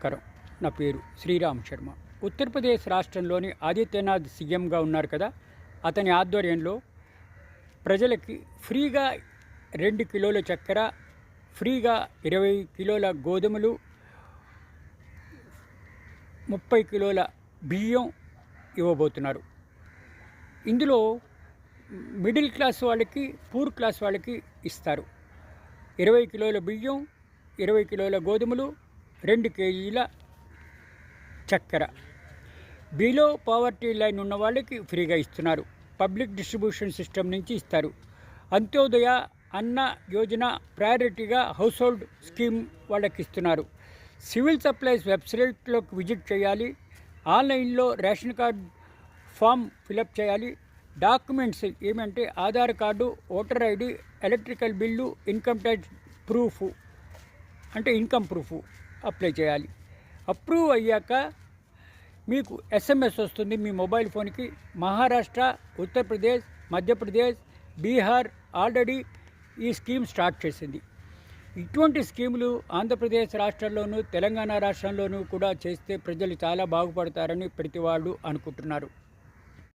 నమస్కారం. నా పేరు శ్రీరామ్ శర్మ. ఉత్తరప్రదేశ్ రాష్ట్రంలోని ఆదిత్యనాథ్ సీఎంగా ఉన్నారు కదా? అతని ఆధ్వర్యంలో ప్రజలకి ఫ్రీగా రెండు కిలోల చక్కెర ఫ్రీగా ఇరవై కిలోల గోధుమలు ముప్పై కిలోల బియ్యం ఇవ్వబోతున్నారు. ఇందులో మిడిల్ క్లాస్ వాళ్ళకి పూర్ క్లాస్ వాళ్ళకి ఇస్తారు. ఇరవై కిలోల బియ్యం ఇరవై కిలోల గోధుమలు రెండు కేజీల చక్కెర. బిలో పావర్టీ లైన్ ఉన్న వాళ్ళకి ఫ్రీగా ఇస్తున్నారు. పబ్లిక్ డిస్ట్రిబ్యూషన్ సిస్టమ్ నుంచి ఇస్తారు. అంత్యోదయ అన్న యోజన ప్రయారిటీగా హౌస్ హోల్డ్ స్కీమ్ వాళ్ళకి ఇస్తున్నారు. సివిల్ సప్లైస్ వెబ్సైట్లోకి విజిట్ చేయాలి. ఆన్లైన్లో ration card form fill up చేయాలి. డాక్యుమెంట్స్ ఏమంటే Aadhaar card voter ID electrical bill income tax proof అంటే ఇన్కమ్ ప్రూఫ్. అప్లై చేయాలి. అప్రూవ్ అయ్యాక మీకు ఎస్ఎంఎస్ వస్తుంది మీ మొబైల్ ఫోన్కి. మహారాష్ట్ర ఉత్తరప్రదేశ్ మధ్యప్రదేశ్ బీహార్ ఆల్రెడీ ఈ స్కీమ్ స్టార్ట్ చేసింది. ఇటువంటి స్కీములు ఆంధ్రప్రదేశ్ రాష్ట్రంలోనూ తెలంగాణ రాష్ట్రంలోనూ కూడా చేస్తే ప్రజలు చాలా బాగుపడతారని ప్రతి వాళ్ళు అనుకుంటున్నారు.